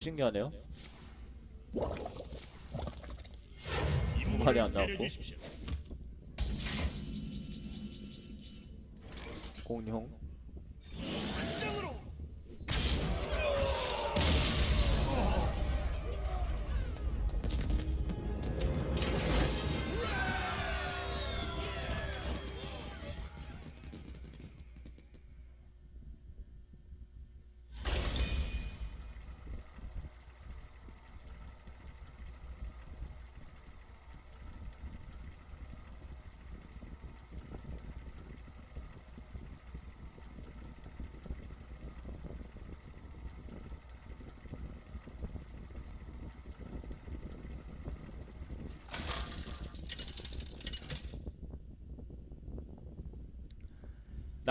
신기하네요. 말이 안 나왔고. 공룡.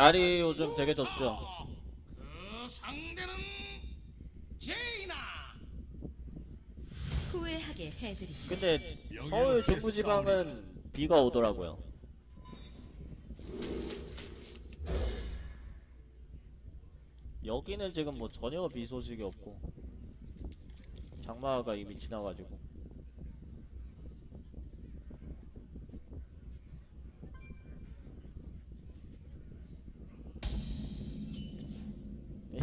날이 요즘 되게 덥죠. 그 상대는 제이나 후회하게 해드리죠. 근데 서울 중부지방은 비가 오더라고요. 여기는 지금 뭐 전혀 비 소식이 없고 장마가 이미 지나가지고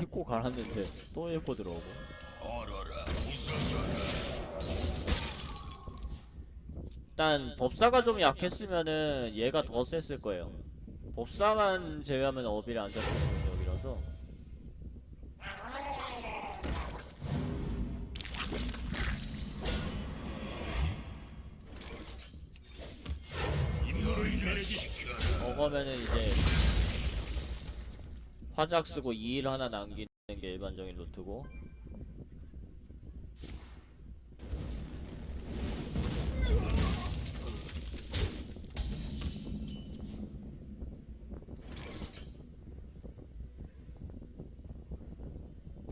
읽고 갈았는데 또 읽고 들어오고. 일단 법사가 좀 약했으면은 얘가 더 셌을 거예요. 법사만 제외하면 어비를 안 잡히는 능력이라서. 먹으면은 이제 화작 쓰고 2일 하나 남기는 게 일반적인 루트고.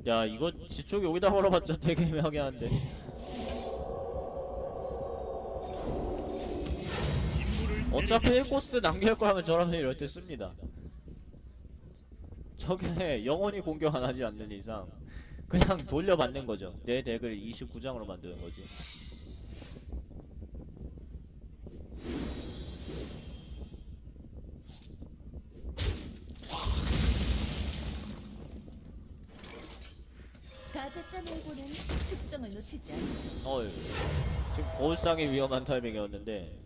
야 이거 지축 여기다 걸어봤자 되게 애매하게 하는데. 어차피 1코스 남길 거라면 저라면 이럴 때 씁니다 저게 영원히 공격 안 하지 않는 이상 그냥 돌려받는 거죠 내 덱을 29장으로 만드는 거지 가짜짜 내고는 특정을 놓치지 않죠. 어휴 지금 거울상이 위험한 타이밍이었는데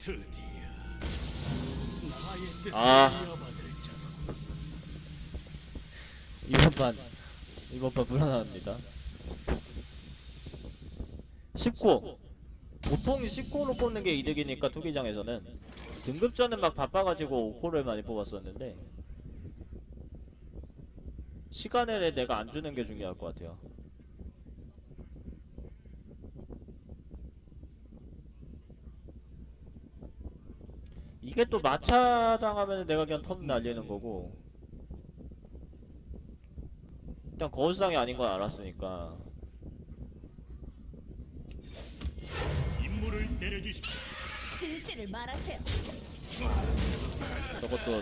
드디어 나의 뜻을 아. 이어받을 자 이번 판 이번 판 불안합니다. 19 보통 19로 뽑는 게 이득이니까 투기장에서는 등급전은 막 바빠가지고 5코를 많이 뽑았었는데 시간을 내가 안 주는 게 중요할 것 같아요 이게 또 마차 당하면 내가 그냥 턴 날리는 거고. 일단 거울상이 아닌 건 알았으니까. 임무를 내려주십시오. 진실을 말하세요. 저것도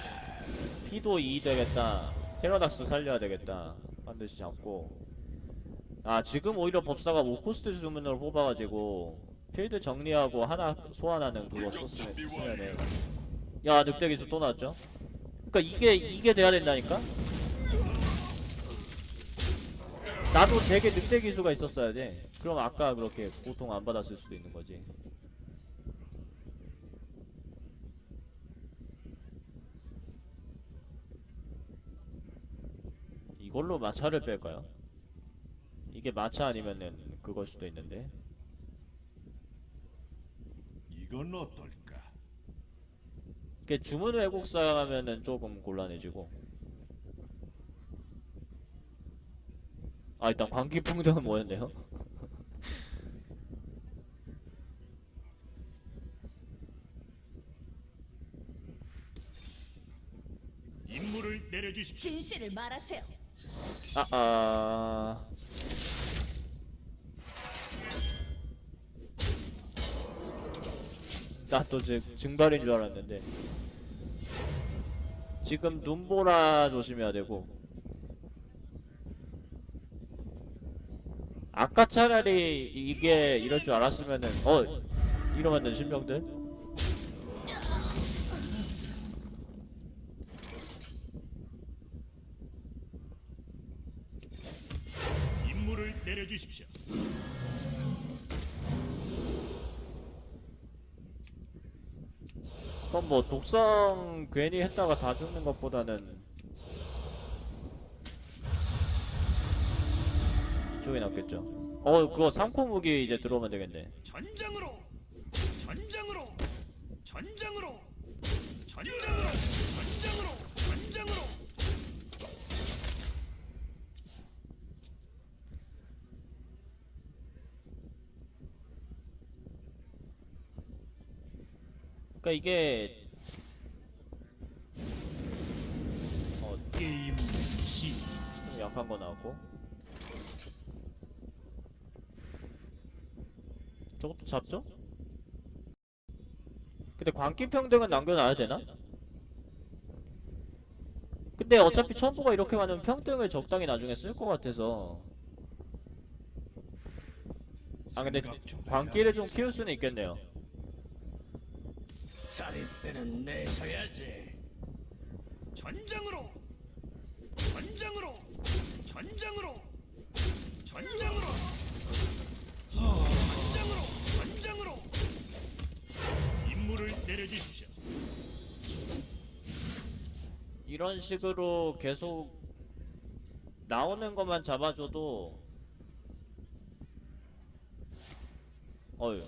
피도 2 되겠다. 테라닥스 살려야 되겠다. 반드시 잡고. 아 지금 오히려 법사가 5코스트 주문으로 뽑아가지고 필드 정리하고 하나 소환하는 그거 썼으면 쓰면은. 야 늑대 기수 또 나왔죠? 그니까 이게 이게 돼야 된다니까? 나도 되게 늑대 기수가 있었어야 돼. 그럼 아까 그렇게 고통 안 받았을 수도 있는 거지. 이걸로 마차를 뺄까요? 이게 마차 아니면은 그걸 수도 있는데 이건 어떨까? 이게 주문 왜곡사 하면은 조금 곤란해지고 아 일단 광기풍등은 뭐였네요? 임무를 내려주십시오 진실을 말하세요. 아, 아. 나 또 증발인 줄 알았는데. 지금 눈보라 조심해야 되고. 아까 차라리 이게 이럴 줄 알았으면은 어 이러면은 신병들? 임무를 내려주십시오. 뭐 독성 괜히 했다가 다 죽는 것보다는 이쪽이 낫겠죠 어 그거 삼코 무기 이제 들어오면 되겠네 전장으로, 전장으로, 전장으로, 전장으로, 전장으로, 전장으로. 그러니까 이게 한 거 나왔고 저것도 잡죠? 근데 광기평등은 남겨놔야 되나? 근데 어차피 첨부가 이렇게 많으면 평등을 적당히 나중에 쓸 것 같아서 아 근데 광기를 좀 키울 수는 있겠네요 자리세는 내셔야지. 전장으로, 전장으로, 전장으로, 전장으로, 전장으로. 임무를 내려주십시오. 이런 식으로 계속 나오는 것만 잡아줘도 어휴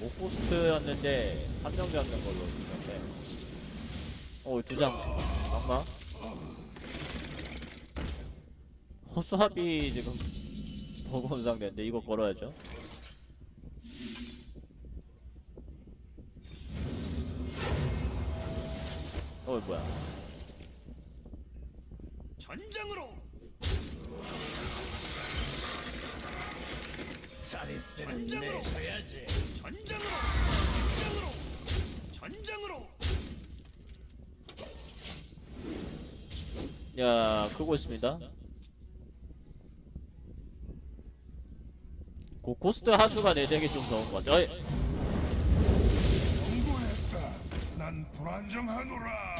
오포스트였는데 한명 잡는 걸로 있는데 어두장 막마 허수아비 지금 버거운 상태인데 이거 걸어야죠 어 뭐야 전장으로. 자리세는 내셔야지. 전장으로, 전장으로, 전장으로. 야, 크고 있습니다. 고, 고스트 하수가 내 덱이 좀 좋은. 어이, 경고했다. 난 불안정하노라.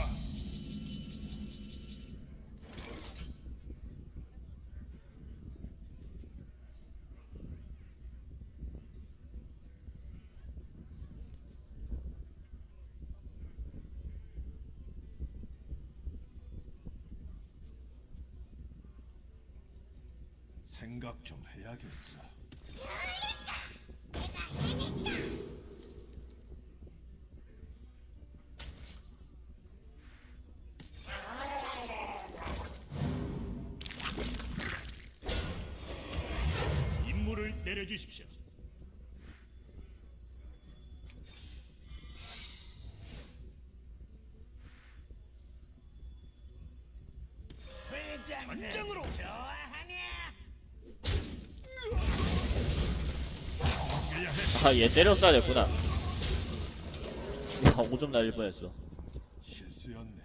생각 좀 해야겠어. 아, 얘 때렸어야 됐구나. 야, 5점 날릴 뻔했어. 실수였네.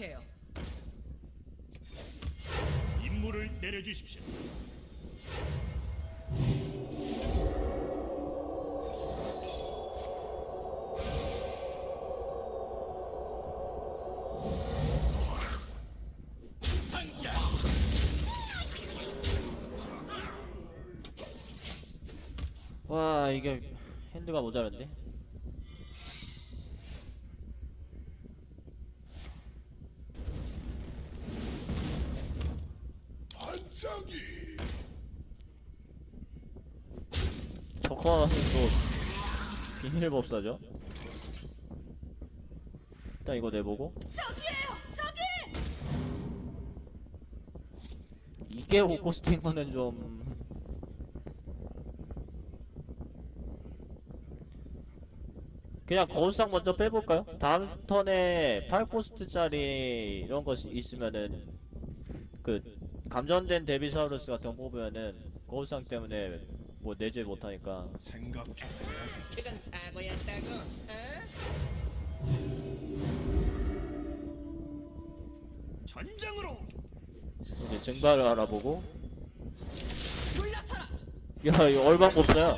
돌아가세요. 임무를 내려주십시오. 와, 이게 핸드가 모자란데? 워커는 또 비밀법사죠. 일단 이거 내보고. 저기에요, 저기! 이게 오코스트인 거는 좀 그냥 거울상 먼저 빼볼까요? 다음 턴에 8코스트짜리 이런 거 있으면은 그 감전된 데비사우루스 같은 거 뽑으면은 거울상 때문에 뭐 내재 못하니까 생각 좀 해야겠어. 그건 사고였다고? 어? 전장으로 이제 증발을 알아보고. 야 이거 얼방법사야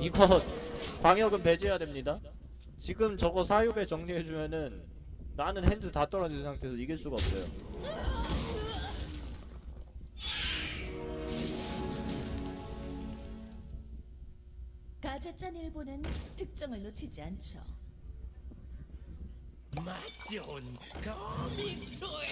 이거 방역은 배제해야 됩니다 지금 저거 사육에 정리해주면은 나는 핸드 다 떨어진 상태에서 이길 수가 없어요 가제짠 일보는 특정을 놓치지 않죠. 맛 좋은 거미소에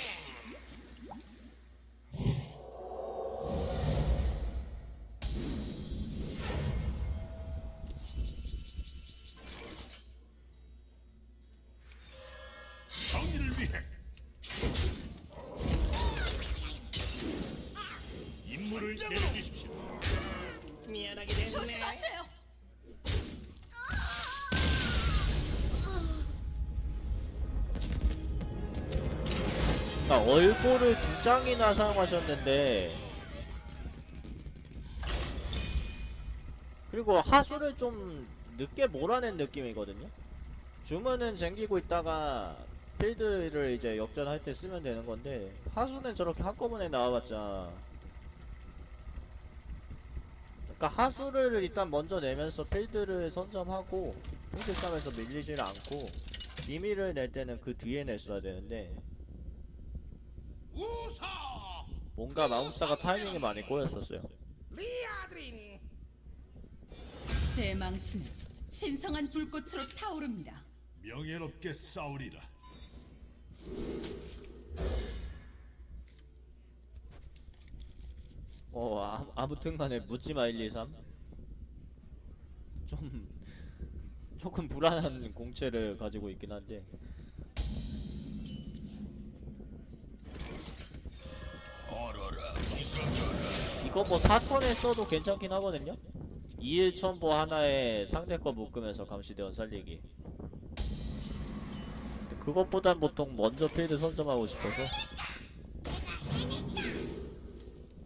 얼보를 두 장이나 사용하셨는데 그리고 하수를 좀 늦게 몰아낸 느낌이거든요 주문은 쟁기고 있다가 필드를 이제 역전할 때 쓰면 되는 건데 하수는 저렇게 한꺼번에 나와봤자 그러니까 하수를 일단 먼저 내면서 필드를 선점하고 필드 싸움에서 밀리질 않고 비밀을 낼 때는 그 뒤에 냈어야 되는데. 뭔가 마우스가 타이밍이 많이 꼬였었어요. 리아드린. 제 망치는 신성한 불꽃으로 타오릅니다. 명예롭게 싸우리라. 어, 아, 아무튼 간에 묻지마 1, 2, 3. 좀, 조금 불안한 공채를 가지고 있긴 한데. 이거 뭐 4턴에 써도 괜찮긴 하거든요? 2일 첨보 하나에 상대 거 묶으면서 감시대원 살리기. 그것보단 보통 먼저 필드 선점하고 싶어서.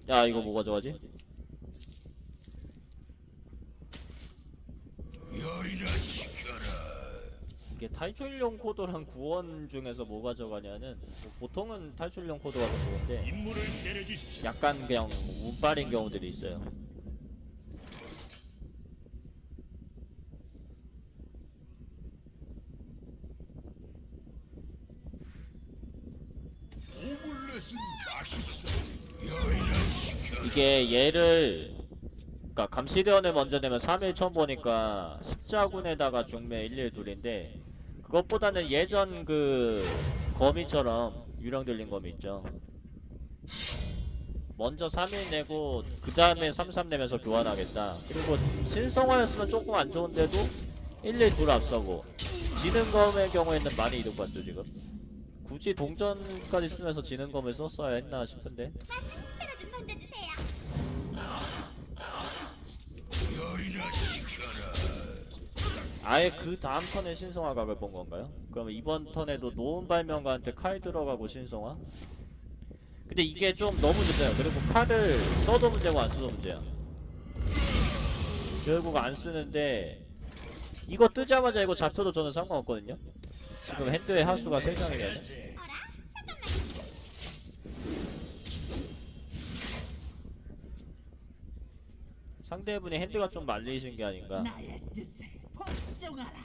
야, 이거 뭐가 좋아지? 열이나 시켜라. 이게 탈출용 코드랑 구원 중에서 뭐가 저가냐는 뭐 보통은 탈출용 코드가 더 좋은데 임무를 내려주십시오. 약간 그냥 운빨인 경우들이 있어요. 맛있다. 이게 얘를 그러니까 감시대원을 먼저 내면 3일 처음 보니까 십자군에다가 중매 1일 둘인데 그것보다는 예전 그 거미처럼 유령 들린 거미 있죠. 먼저 3일 내고 그 다음에 3, 3 내면서 교환하겠다. 그리고 신성화였으면 조금 안 좋은데도 1, 2, 둘 앞서고 지는 검의 경우에는 많이 이득 봤죠 지금. 굳이 동전까지 쓰면서 지는 검을 썼어야 했나 싶은데 열이나 시켜라. 아예 그 다음 턴에 신성화 각을 본 건가요? 그러면 이번 턴에도 노은 발명가한테 칼 들어가고 신성화? 근데 이게 좀 너무 늦어요. 그리고 칼을 써도 문제고 안 써도 문제야. 결국 안 쓰는데 이거 뜨자마자 이거 잡혀도 저는 상관없거든요. 지금 핸드의 하수가 3장이네. 상대분이 핸드가 좀 말리신 게 아닌가. 복종하라.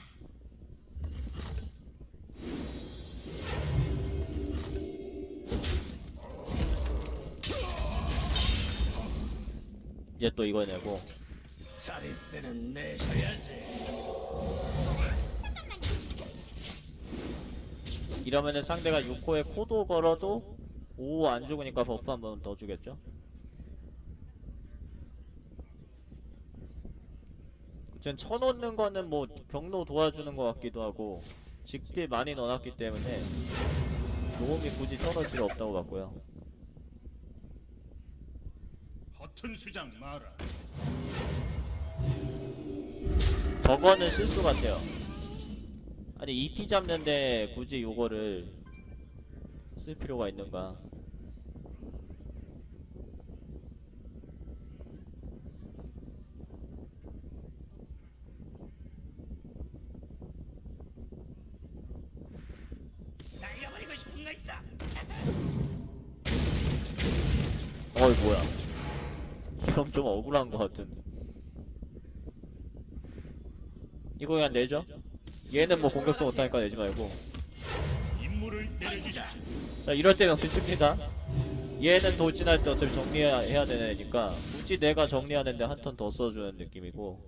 이제 또 이거 내고 자리세는 내셔야지. 이러면은 상대가 6호에 코도 걸어도 5안 죽으니까 버프 한 번 더 주겠죠? 지금 쳐놓는 거는 뭐 경로 도와주는 것 같기도 하고 직딜 많이 넣어놨기 때문에 도움이 굳이 떠날 필요 없다고 봤고요. 허튼 수장 마라. 저거는 실수 같아요. 아니 EP 잡는데 굳이 요거를 쓸 필요가 있는가 날려버리고 싶은 거 있어. 어이 뭐야 이건 좀 억울한 것 같은데. 이거 그냥 내죠? 얘는 뭐 공격도 못하니까 내지 말고. 자 이럴 때는 괜찮습니다. 얘는 돌진할 때 어차피 정리해야 해야 되는 애니까. 굳이 내가 정리하는데 한 턴 더 써주는 느낌이고.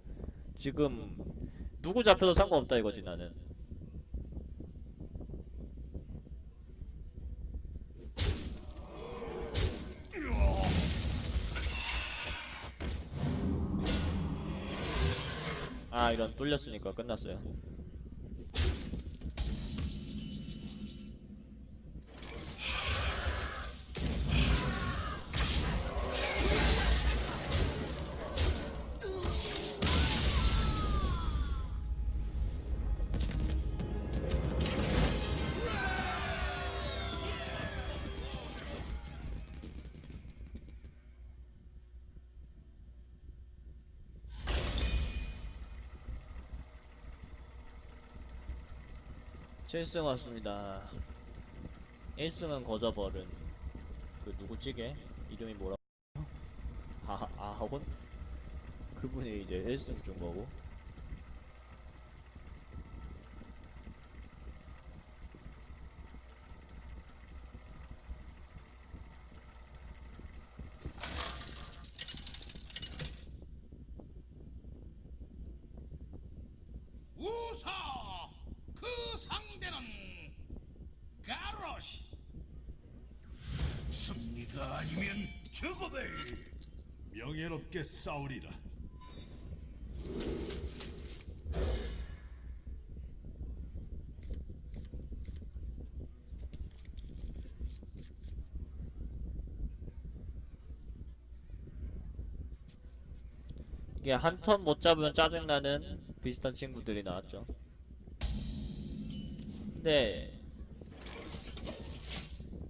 지금 누구 잡혀도 상관없다 이거지 나는 아 이런 뚫렸으니까 끝났어요 칠승 왔습니다 1승은 거저버른 그 누구 찌개? 이름이 뭐라 아, 아하곤? 그분이 이제 1승 준 거고 우사 그 상대는 가로시 승리가 아니면 죽음을 명예롭게 싸우리라. 이게 한 턴 못 잡으면 짜증나는 비슷한 친구들이 나왔죠 근데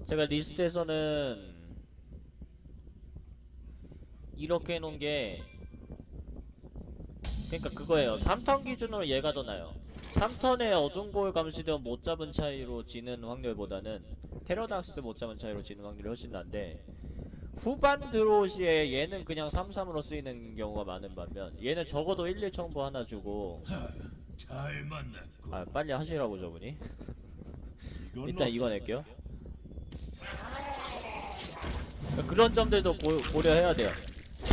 제가 리스트에서는 이렇게 해놓은 게 그러니까 그거예요. 3턴 기준으로 얘가 더 나요. 3턴에 어둠 골 감시되어 못 잡은 차이로 지는 확률보다는 테러닥스 못 잡은 차이로 지는 확률이 훨씬 난데 후반 드로시에 얘는 그냥 3-3으로 쓰이는 경우가 많은 반면 얘는 적어도 1, 1 청부 하나 주고 잘 만났고 아 빨리 하시라고 저분이. 일단 이거 낼게요. 그런 점들도 고, 고려해야 돼요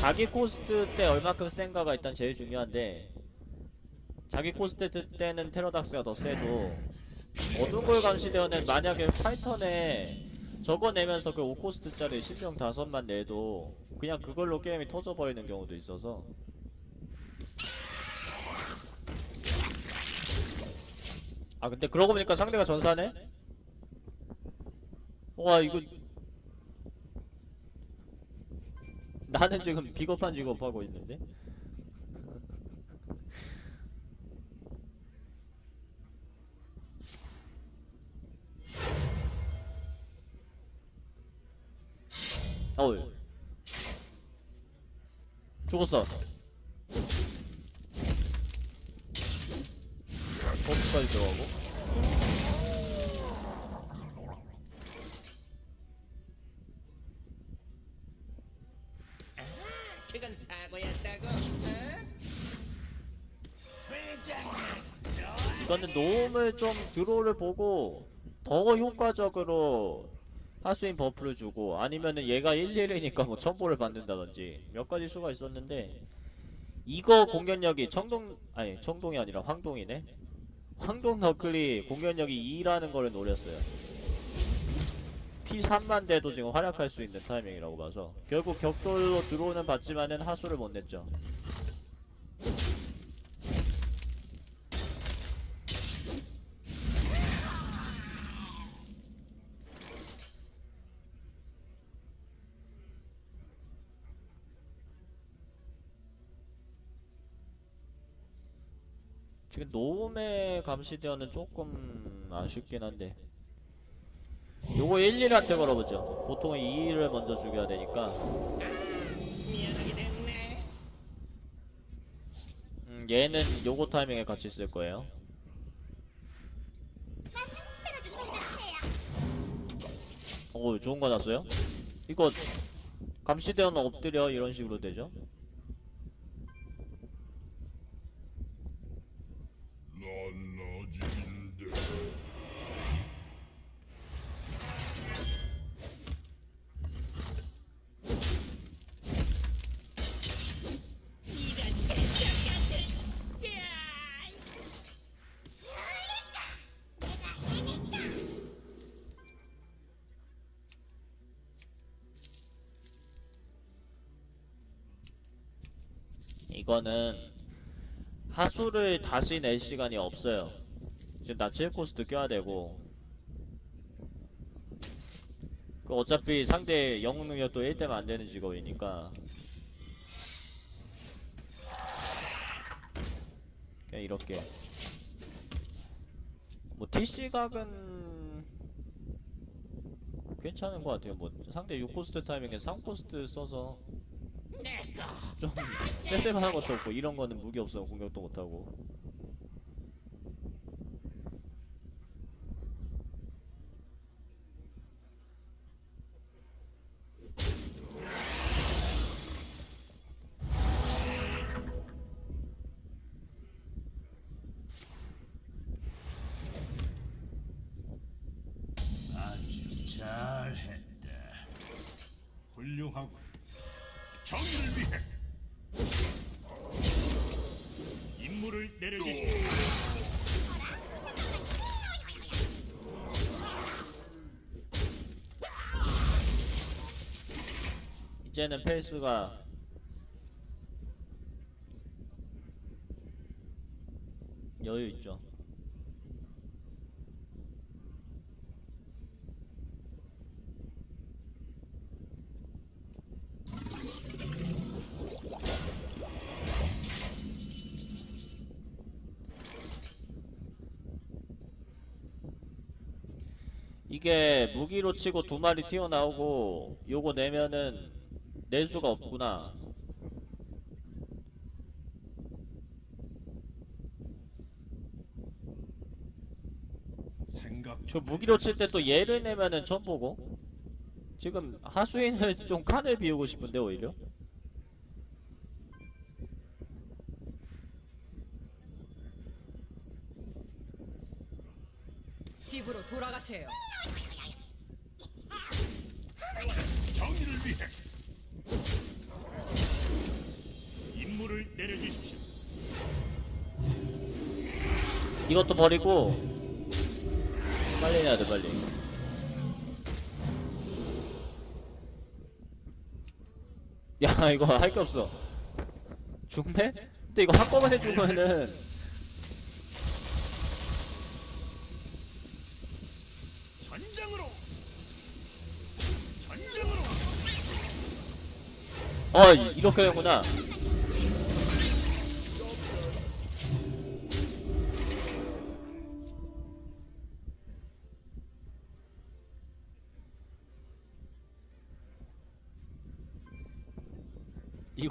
자기 코스트 때 얼마큼 센가가 일단 제일 중요한데 자기 코스트 때- 때는 테러닥스가 더 세도 어두운 걸 감시되어는 만약에 파이턴에 저거 내면서 그 5코스트짜리 신령 다섯만 내도 그냥 그걸로 게임이 터져버리는 경우도 있어서 아 근데 그러고 보니까 상대가 전사네? 와 이거 나는 지금 비겁한 직업 하고 있는데? 어우. 죽었어. 버프까지 들어가고 이거는 노움을 좀 드로우를 보고 더 효과적으로 하수인 버프를 주고 아니면은 얘가 111이니까 뭐 첨보를 받는다든지 몇 가지 수가 있었는데 이거 공격력이 청동 아니 청동이 아니라 황동이네? 황동 너클이 공격력이 2라는 거를 노렸어요. P3만 돼도 지금 활약할 수 있는 타이밍이라고 봐서 결국 격돌로 들어오는 받지만은 하수를 못 냈죠 노움에 감시되어는 조금 아쉽긴 한데. 요거 1, 2한테 걸어보죠. 보통은 2를 먼저 죽여야 되니까. 음, 얘는 요거 타이밍에 같이 쓸 거예요. 오 좋은 거 났어요? 이거 감시되어는 엎드려? 이런 식으로 되죠 이거는 하수를 다시 낼 시간이 없어요. 지금 나 7코스트 껴야 되고 그 어차피 상대 영웅 능력도 1대면 안 되는 직업이니까 그냥 이렇게 뭐 TC 각은 괜찮은 것 같아요. 뭐 상대 6코스트 타이밍에 3코스트 써서 좀 쎄쎄한 것도 없고 이런 거는 무기 없으면 공격도 못하고 페이스가 여유 있죠. 이게 무기로 치고 두 마리 튀어나오고 요거 내면은 낼 수가 없구나. 저 무기로 칠 때 또 얘를 내면은 처음 보고 지금 하수인을 좀 칸을 비우고 싶은데 오히려 이것도 버리고 빨리 해야 돼 빨리 야 이거 할 게 없어 중매? 근데 이거 한꺼번에 주면은 전장으로. 전장으로. 어 이- 이렇게 되는구나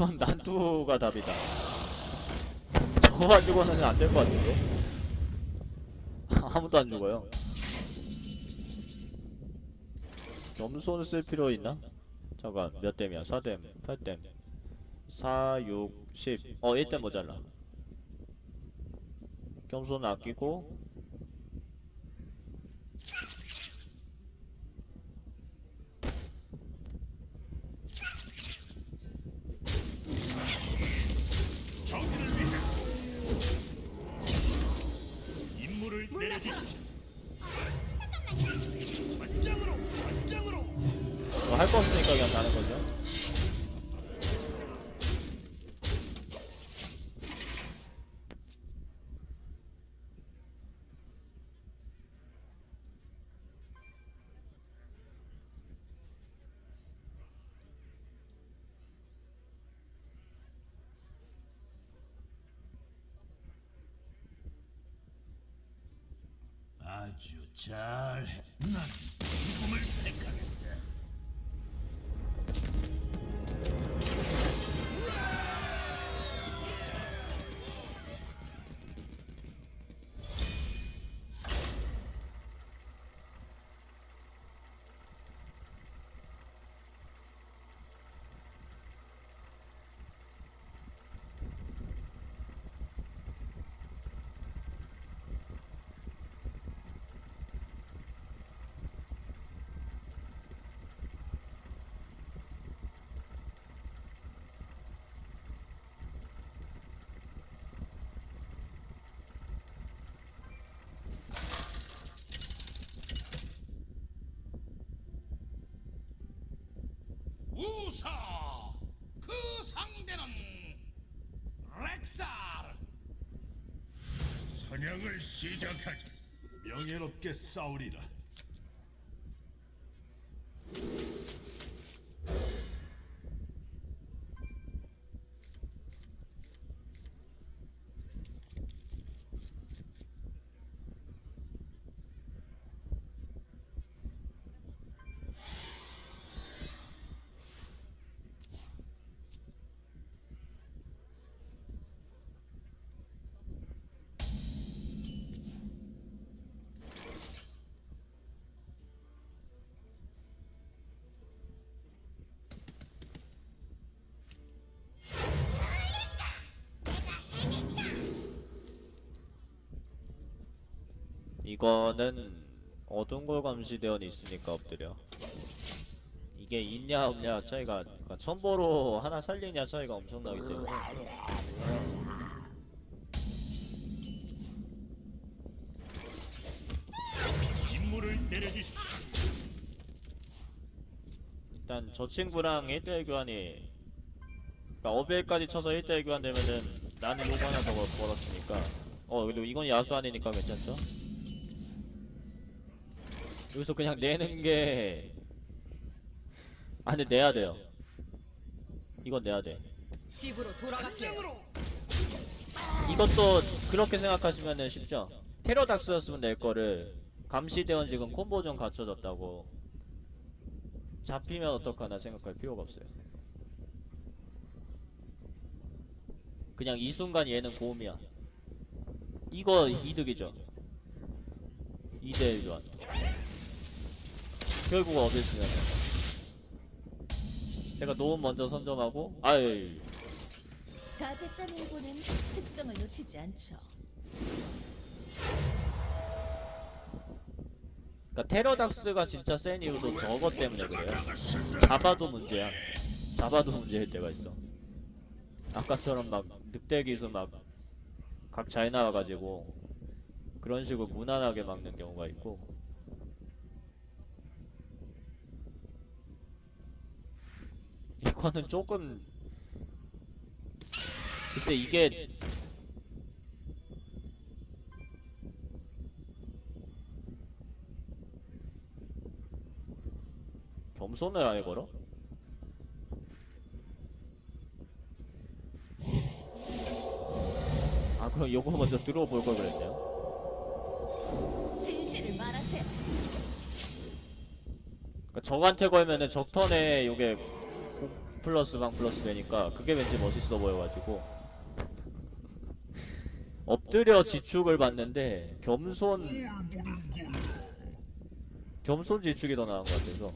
이건 난투가 답이다. 저거 가지고는 안 될 것 같은데? 아무도 안 죽어요? 점손을 쓸 필요 있나? 잠깐 몇 댐이야? 4댐, 8댐. 4, 6, 10 어 1댐 모자라. 겸손 아끼고 아주 잘해. 난 죽음을 택하겠다. 우사! 그 상대는 렉사르! 사냥을 시작하자. 명예롭게 싸우리라. 거는 어두운 골 감시대원이 있으니까 엎드려. 이게 있냐 없냐 차이가 그러니까 첨보로 하나 살리냐 차이가 엄청나기 때문에 임무를 내려주십시오. 일단 저 친구랑 1대1 교환이 그러니까 어벨까지 쳐서 1대1 교환 되면은 나는 요거 하나 더 벌었으니까 어 그래도 이건 야수 아니니까 괜찮죠? 여기서 그냥 내는 게 아, 근데 내야 돼요. 이건 내야 돼. 집으로 돌아가세요. 이것도 그렇게 생각하시면은 쉽죠? 테러 닥스였으면 낼 거를 감시대원 지금 콤보전 갖춰졌다고 잡히면 어떡하나 생각할 필요가 없어요. 그냥 이 순간 얘는 고음이야. 이거 이득이죠. 2대1 교환. 결국 어딜 쓰냐면 제가 노음 먼저 선점하고 아이 가제짠 일본은 특정을 놓치지 않죠. 그러니까 테러닥스가 진짜 센 이유도 저것 때문에 그래요. 잡아도 문제야. 잡아도 문제일 때가 있어. 아까처럼 막 늑대 기수 막각 잘 나와가지고 그런 식으로 무난하게 막는 경우가 있고. 이거는 조금 글쎄 이게 겸손을 아예 걸어? 아 그럼 요거 먼저 들어볼 걸 그랬네요 진실을 말하세요. 그러니까 적한테 걸면은 적턴에 요게 공 플러스 방 플러스 되니까 그게 왠지 멋있어 보여가지고. 엎드려 지축을 받는데 겸손 겸손 지축이 더 나은 것 같아서.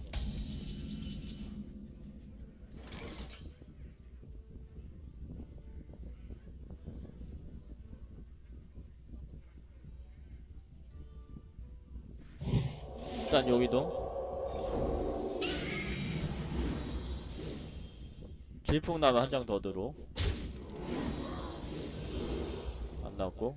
일단 여기도 질풍 나면 한장 더 들어. 안 나왔고